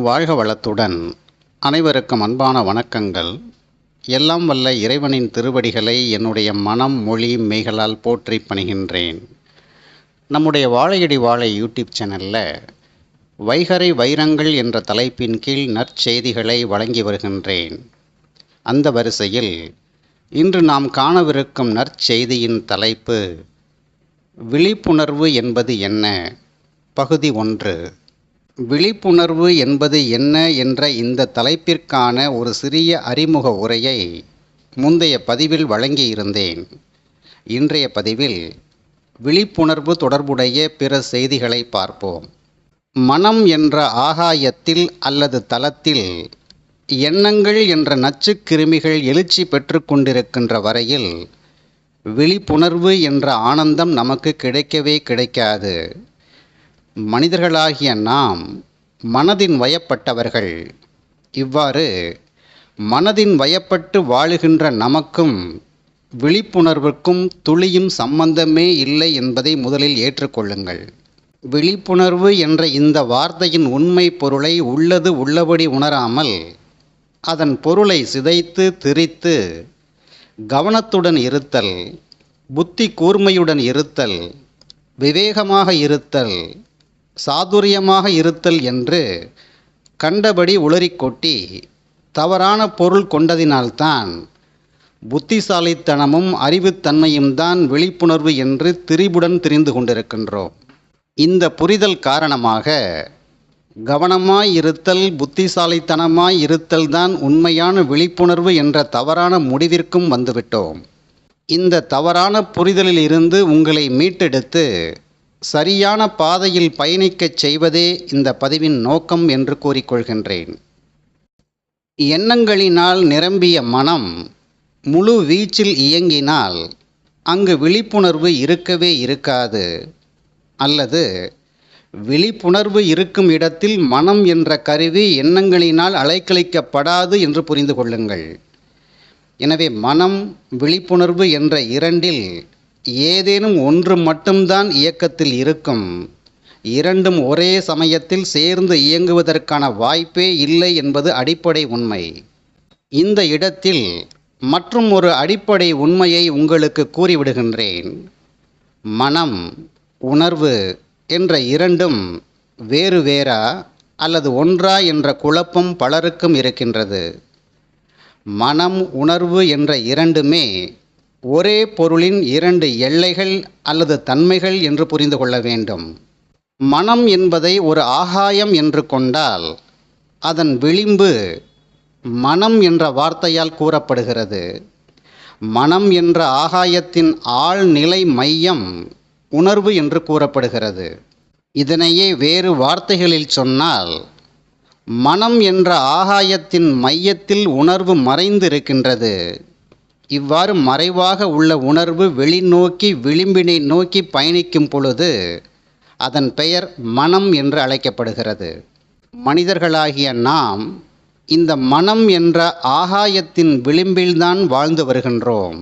வாழ்க வளத்துடன். அனைவருக்கும் அன்பான வணக்கங்கள். எல்லாம் வல்ல இறைவனின் திருவடிகளை என்னுடைய மனம் மொழி மெய்களால் போற்றி பணிகின்றேன். நம்முடைய வாழையடி வாழை யூடியூப் சேனலில் வைகரை வைரங்கள் என்ற தலைப்பின் கீழ் நற்செய்திகளை வழங்கி வருகின்றேன். அந்த வரிசையில் இன்று நாம் காணவிருக்கும் நற்செய்தியின் தலைப்பு விழிப்புணர்வு என்பது என்ன? பகுதி ஒன்று. விழிப்புணர்வு என்பது என்ன என்ற இந்த தலைப்பிற்கான ஒரு சிறிய அறிமுக உரையை முந்தைய பதிவில் வழங்கியிருந்தேன். இன்றைய பதிவில் விழிப்புணர்வு தொடர்புடைய பிற செய்திகளை பார்ப்போம். மனம் என்ற ஆகாயத்தில் அல்லது தளத்தில் எண்ணங்கள் என்ற நச்சுக் கிருமிகள் எழுச்சி பெற்று கொண்டிருக்கின்ற வரையில் விழிப்புணர்வு என்ற ஆனந்தம் நமக்கு கிடைக்கவே கிடைக்காது. மனிதர்களாகிய நாம் மனதின் வயப்பட்டவர்கள். இவ்வாறு மனதின் வயப்பட்டு வாழுகின்ற நமக்கும் விழிப்புணர்வுக்கும் துளியும் சம்பந்தமே இல்லை என்பதை முதலில் ஏற்றுக்கொள்ளுங்கள். விழிப்புணர்வு என்ற இந்த வார்த்தையின் உண்மை பொருளை உள்ளது உள்ளபடி உணராமல் அதன் பொருளை சிதைத்து திரித்து கவனத்துடன் இருத்தல் புத்தி கூர்மையுடன் இருத்தல் விவேகமாக இருத்தல் சாதுரியமாக இருத்தல் என்று கண்டபடி உளறிக்கொட்டி தவறான பொருள் கொண்டதினால்தான் புத்திசாலித்தனமும் அறிவுத்தன்மையும் தான் விழிப்புணர்வு என்று திரிபுடன் தெரிந்து கொண்டிருக்கின்றோம். இந்த புரிதல் காரணமாக கவனமாய் இருத்தல் புத்திசாலித்தனமாய் இருத்தல் தான் உண்மையான விழிப்புணர்வு என்ற தவறான முடிவிற்கும் வந்துவிட்டோம். இந்த தவறான புரிதலில் இருந்து உங்களை மீட்டெடுத்து சரியான பாதையில் பயணிக்கச் செய்வதே இந்த பதிவின் நோக்கம் என்று கூறிக்கொள்கின்றேன். எண்ணங்களினால் நிரம்பிய மனம் முழு வீச்சில் இயங்கினால் அங்கு விழிப்புணர்வு இருக்கவே இருக்காது. அல்லது விழிப்புணர்வு இருக்கும் இடத்தில் மனம் என்ற கருவி எண்ணங்களினால் அலைக்கழிக்கப்படாது என்று புரிந்து கொள்ளுங்கள். எனவே மனம் விழிப்புணர்வு என்ற இரண்டில் ஏதேனும் ஒன்று மட்டும்தான் இயக்கத்தில் இருக்கும். இரண்டும் ஒரே சமயத்தில் சேர்ந்து இயங்குவதற்கான வாய்ப்பே இல்லை என்பது அடிப்படை உண்மை. இந்த இடத்தில் மற்றும் ஒரு அடிப்படை உண்மையை உங்களுக்கு கூறிவிடுகின்றேன். மனம் உணர்வு என்ற இரண்டும் வேறு வேறா அல்லது ஒன்றா என்ற குழப்பம் பலருக்கும் இருக்கின்றது. மனம் உணர்வு என்ற இரண்டுமே ஒரே பொருளின் இரண்டு எல்லைகள் அல்லது தன்மைகள் என்று புரிந்து கொள்ள வேண்டும். மனம் என்பதை ஒரு ஆகாயம் என்று கொண்டால் அதன் விளிம்பு மனம் என்ற வார்த்தையால் கூறப்படுகிறது. மனம் என்ற ஆகாயத்தின் ஆழ்நிலை மையம் உணர்வு என்று கூறப்படுகிறது. இதனையே வேறு வார்த்தைகளில் சொன்னால் மனம் என்ற ஆகாயத்தின் மையத்தில் உணர்வு மறைந்திருக்கின்றது. இவ்வாறு மறைவாக உள்ள உணர்வு வெளிநோக்கி விளிம்பினை நோக்கி பயணிக்கும் பொழுது அதன் பெயர் மனம் என்று அழைக்கப்படுகிறது. மனிதர்களாகிய நாம் இந்த மனம் என்ற ஆகாயத்தின் விளிம்பில்தான் வாழ்ந்து வருகின்றோம்.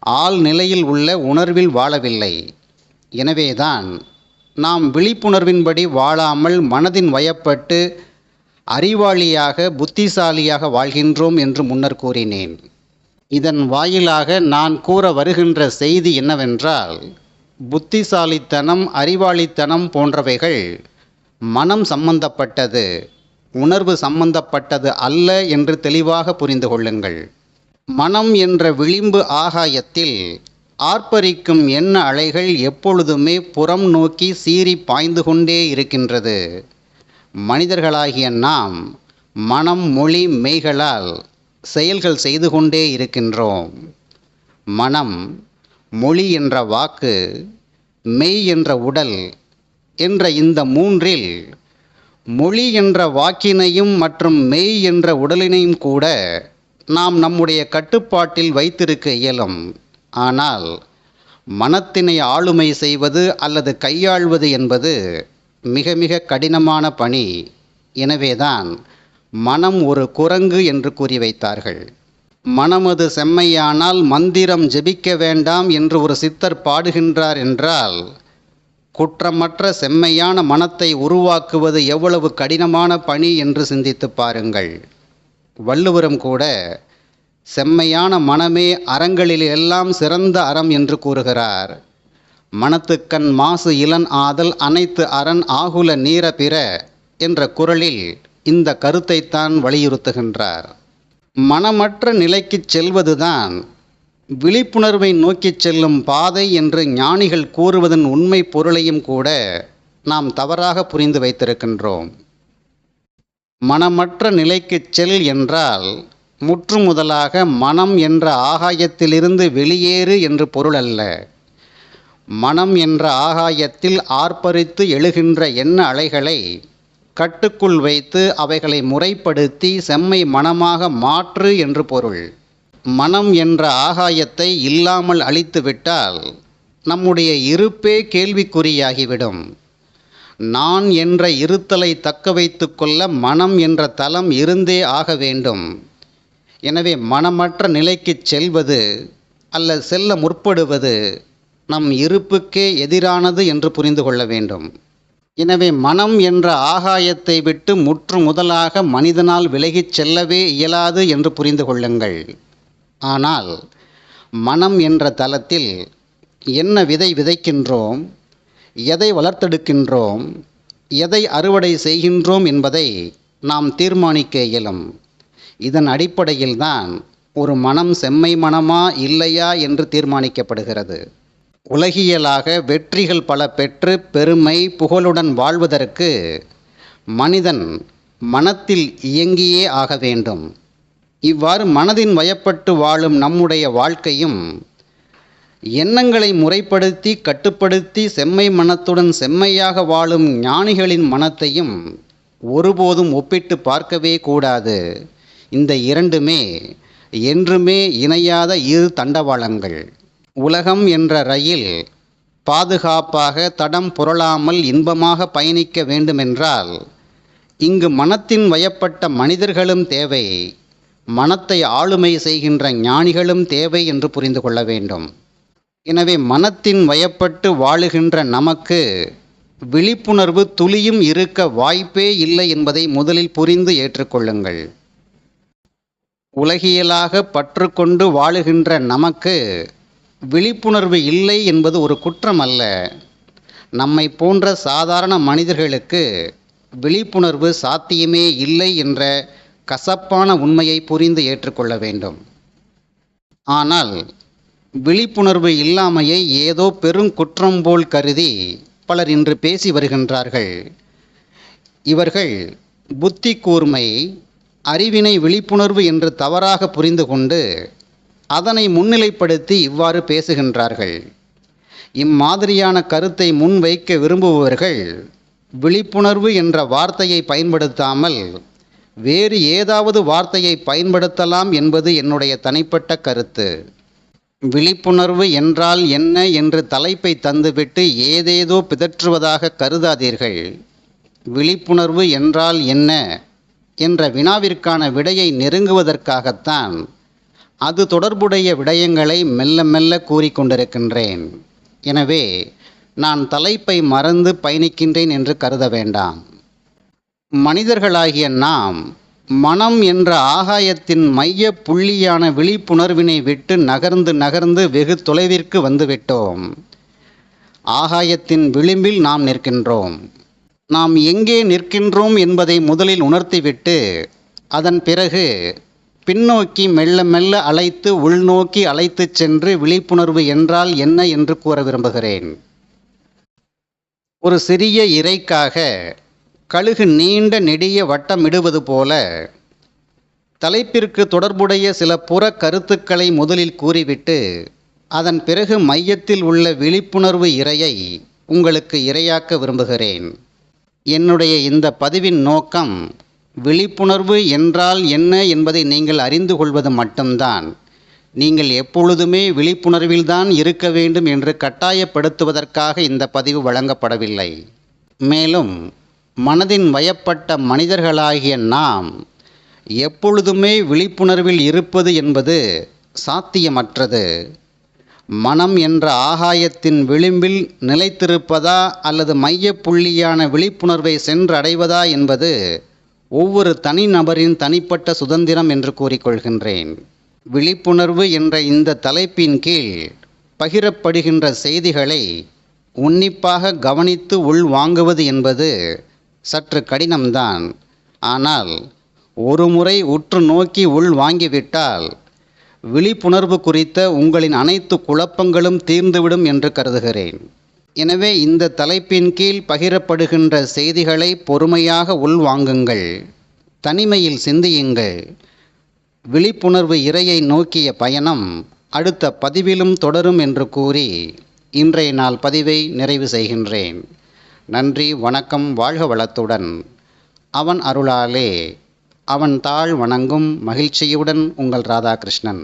ஆள் நிலையில் உள்ள உணர்வில் வாழவில்லை. எனவேதான் நாம் விழிப்புணர்வின்படி வாழாமல் மனதின் வயப்பட்டு அறிவாளியாக புத்திசாலியாக வாழ்கின்றோம் என்று முன்னர் கூறினேன். இதன் வாயிலாக நான் கூற வருகின்ற செய்தி என்னவென்றால் புத்திசாலித்தனம் அறிவாளித்தனம் போன்றவைகள் மனம் சம்பந்தப்பட்டது உணர்வு சம்பந்தப்பட்டது அல்ல என்று தெளிவாக புரிந்து கொள்ளுங்கள். மனம் என்ற விளிம்பு ஆகாயத்தில் ஆர்ப்பரிக்கும் எண்ண அலைகள் எப்பொழுதுமே புறம் நோக்கி சீறி பாய்ந்து கொண்டே இருக்கின்றது. மனிதர்களாகிய நாம் மனம் மொழி மெய்களால் செயல்கள் செய்து கொண்டே இருக்கின்றோம். மனம் மொழி என்ற வாக்கு மெய் என்ற உடல் என்ற இந்த மூன்றில் மொழி என்ற வாக்கினையும் மற்றும் மெய் என்ற உடலினையும் கூட நாம் நம்முடைய கட்டுப்பாட்டில் வைத்திருக்க இயலும். ஆனால் மனத்தினை ஆளுமை செய்வது அல்லது கையாள்வது என்பது மிக மிக கடினமான பணி. எனவேதான் மனம் ஒரு குரங்கு என்று கூறி வைத்தார்கள். மனமது செம்மையானால் மந்திரம் ஜெபிக்க வேண்டாம் என்று ஒரு சித்தர் பாடுகின்றார் என்றால் குற்றமற்ற செம்மையான மனத்தை உருவாக்குவது எவ்வளவு கடினமான பணி என்று சிந்தித்து பாருங்கள். வள்ளுவரும் கூட செம்மையான மனமே அறங்களில் எல்லாம் சிறந்த அறம் என்று கூறுகிறார். மனத்துக்கண் மாசு இளன் ஆதல் அனைத்து அரண் ஆகுல நீர பிற என்ற குரலில் இந்த கருத்தைத்தான் வலியுறுத்துகின்றார். மனமற்ற நிலைக்குச் செல்வதுதான் விழிப்புணர்வை நோக்கிச் செல்லும் பாதை என்று ஞானிகள் கூறுவதன் உண்மை பொருளையும் கூட நாம் தவறாக புரிந்து வைத்திருக்கின்றோம். மனமற்ற நிலைக்குச் செல் என்றால் முற்றுமுதலாக மனம் என்ற ஆகாயத்திலிருந்து வெளியேறு என்று பொருள் அல்ல. மனம் என்ற ஆகாயத்தில் ஆர்ப்பரித்து எழுகின்ற எண்ண அலைகளை கட்டுக்குள் வைத்து அவைகளை முறைப்படுத்தி செம்மை மனமாக மாற்று என்று பொருள். மனம் என்ற ஆகாயத்தை இல்லாமல் அழித்துவிட்டால் நம்முடைய இருப்பே கேள்விக்குறியாகிவிடும். நான் என்ற இருத்தலை தக்க வைத்து கொள்ள மனம் என்ற தலம் இருந்தே ஆக வேண்டும். எனவே மனமற்ற நிலைக்குச் செல்வது அல்ல செல்ல முற்படுவது நம் இருப்புக்கே எதிரானது என்று புரிந்து கொள்ள வேண்டும். எனவே மனம் என்ற ஆகாயத்தை விட்டு முற்று முதலாக மனிதனால் விலகிச் செல்லவே இயலாது என்று புரிந்து கொள்ளுங்கள். ஆனால் மனம் என்ற தலத்தில் என்ன விதை விதைக்கின்றோம் எதை வளர்த்தெடுக்கின்றோம் எதை அறுவடை செய்கின்றோம் என்பதை நாம் தீர்மானிக்க இயலும். இதன் அடிப்படையில்தான் ஒரு மனம் செம்மை மனமா இல்லையா என்று தீர்மானிக்கப்படுகிறது. உலகியலாக வெற்றிகள் பல பெற்று பெருமை புகழுடன் வாழ்வதற்கு மனிதன் மனத்தில் இயங்கியே ஆக வேண்டும். இவ்வாறு மனதின் வயப்பட்டு வாழும் நம்முடைய வாழ்க்கையும் எண்ணங்களை முறைப்படுத்தி கட்டுப்படுத்தி செம்மை மனத்துடன் செம்மையாக வாழும் ஞானிகளின் மனத்தையும் ஒருபோதும் ஒப்பிட்டு பார்க்கவே கூடாது. இந்த இரண்டுமே என்றுமே இணையாத இரு தண்டவாளங்கள். உலகம் என்ற ரயில் பாதுகாப்பாக தடம் புரளாமல் இன்பமாக பயணிக்க வேண்டுமென்றால் இங்கு மனத்தின் வயப்பட்ட மனிதர்களும் தேவை மனத்தை ஆளுமை செய்கின்ற ஞானிகளும் தேவை என்று புரிந்து கொள்ள வேண்டும். எனவே மனத்தின் வயப்பட்டு வாழுகின்ற நமக்கு விழிப்புணர்வு துளியும் இருக்க வாய்ப்பே இல்லை என்பதை முதலில் புரிந்து ஏற்றுக்கொள்ளுங்கள். உலகியலாக பற்றுக்கொண்டு வாழுகின்ற நமக்கு விழிப்புணர்வு இல்லை என்பது ஒரு குற்றம் அல்ல நம்மை போன்ற சாதாரண மனிதர்களுக்கு விழிப்புணர்வு சாத்தியமே இல்லை என்ற கசப்பான உண்மையை புரிந்து ஏற்றுக்கொள்ள வேண்டும். ஆனால் விழிப்புணர்வு இல்லாமையை ஏதோ பெருங்குற்றம் போல் கருதி பலர் இன்று பேசி வருகின்றார்கள். இவர்கள் புத்தி கூர்மை அறிவினை விழிப்புணர்வு என்று தவறாக புரிந்து கொண்டு அதனை முன்னிலைப்படுத்தி இவ்வாறு பேசுகின்றார்கள். இம்மாதிரியான கருத்தை முன்வைக்க விரும்புபவர்கள் விழிப்புணர்வு என்ற வார்த்தையை பயன்படுத்தாமல் வேறு ஏதாவது வார்த்தையை பயன்படுத்தலாம் என்பது என்னுடைய தனிப்பட்ட கருத்து. விழிப்புணர்வு என்றால் என்ன என்று தலைப்பை தந்துவிட்டு ஏதேதோ பிதற்றுவதாக கருதாதீர்கள். விழிப்புணர்வு என்றால் என்ன என்ற வினாவிற்கான விடையை நெருங்குவதற்காகத்தான் அது தொடர்புடைய விடயங்களை மெல்ல மெல்ல கூறிக்கொண்டிருக்கின்றேன். எனவே நான் தலைப்பை மறந்து பயணிக்கின்றேன் என்று கருத வேண்டாம். மனிதர்களாகிய நாம் மனம் என்ற ஆகாயத்தின் மைய புள்ளியான விழிப்புணர்வினை விட்டு நகர்ந்து நகர்ந்து வெகு தொலைவிற்கு வந்துவிட்டோம். ஆகாயத்தின் விளிம்பில் நாம் நிற்கின்றோம். நாம் எங்கே நிற்கின்றோம் என்பதை முதலில் உணர்த்திவிட்டு அதன் பிறகு பின்னோக்கி மெல்ல மெல்ல அழைத்து உள்நோக்கி அழைத்துச் சென்று விழிப்புணர்வு என்றால் என்ன என்று கூற விரும்புகிறேன். ஒரு சிறிய இறைக்காக கழுகு நீண்ட நெடிய வட்டமிடுவது போல தலைப்பிற்கு தொடர்புடைய சில புற கருத்துக்களை முதலில் கூறிவிட்டு அதன் பிறகு மையத்தில் உள்ள விழிப்புணர்வு இரையை உங்களுக்கு இரையாக்க விரும்புகிறேன். என்னுடைய இந்த பதிவின் நோக்கம் விழிப்புணர்வு என்றால் என்ன என்பதை நீங்கள் அறிந்து கொள்வது மட்டும்தான். நீங்கள் எப்பொழுதுமே விழிப்புணர்வில்தான் இருக்க வேண்டும் என்று கட்டாயப்படுத்துவதற்காக இந்த பதிவு வழங்கப்படவில்லை. மேலும் மனதின் வயப்பட்ட மனிதர்களாகிய நாம் எப்பொழுதுமே விழிப்புணர்வில் இருப்பது என்பது சாத்தியமற்றது. மனம் என்ற ஆகாயத்தின் விளிம்பில் நிலைத்திருப்பதா அல்லது மையப்புள்ளியான விழிப்புணர்வை சென்றடைவதா என்பது ஒவ்வொரு தனிநபரின் தனிப்பட்ட சுதந்திரம் என்று கூறிக்கொள்கின்றேன். விழிப்புணர்வு என்ற இந்த தலைப்பின் கீழ் பகிரப்படுகின்ற செய்திகளை உன்னிப்பாக கவனித்து உள் வாங்குவது என்பது சற்று கடினம்தான். ஆனால் ஒரு முறை உற்று நோக்கி உள் வாங்கிவிட்டால் விழிப்புணர்வு குறித்த உங்களின் அனைத்து குழப்பங்களும் தீர்ந்துவிடும் என்று கருதுகிறேன். எனவே இந்த தலைப்பின் கீழ் பகிரப்படுகின்ற செய்திகளை பொறுமையாக உள்வாங்குங்கள் தனிமையில் சிந்தியுங்கள். விழிப்புணர்வு இறையை நோக்கிய பயணம் அடுத்த பதிவிலும் தொடரும் என்று கூறி இன்றைய நாள் பதிவை நிறைவு செய்கின்றேன். நன்றி வணக்கம் வாழ்க வளத்துடன். அவன் அருளாலே. அவன் தாழ் வணங்கும் மகிழ்ச்சியுடன் உங்கள் ராதாகிருஷ்ணன்.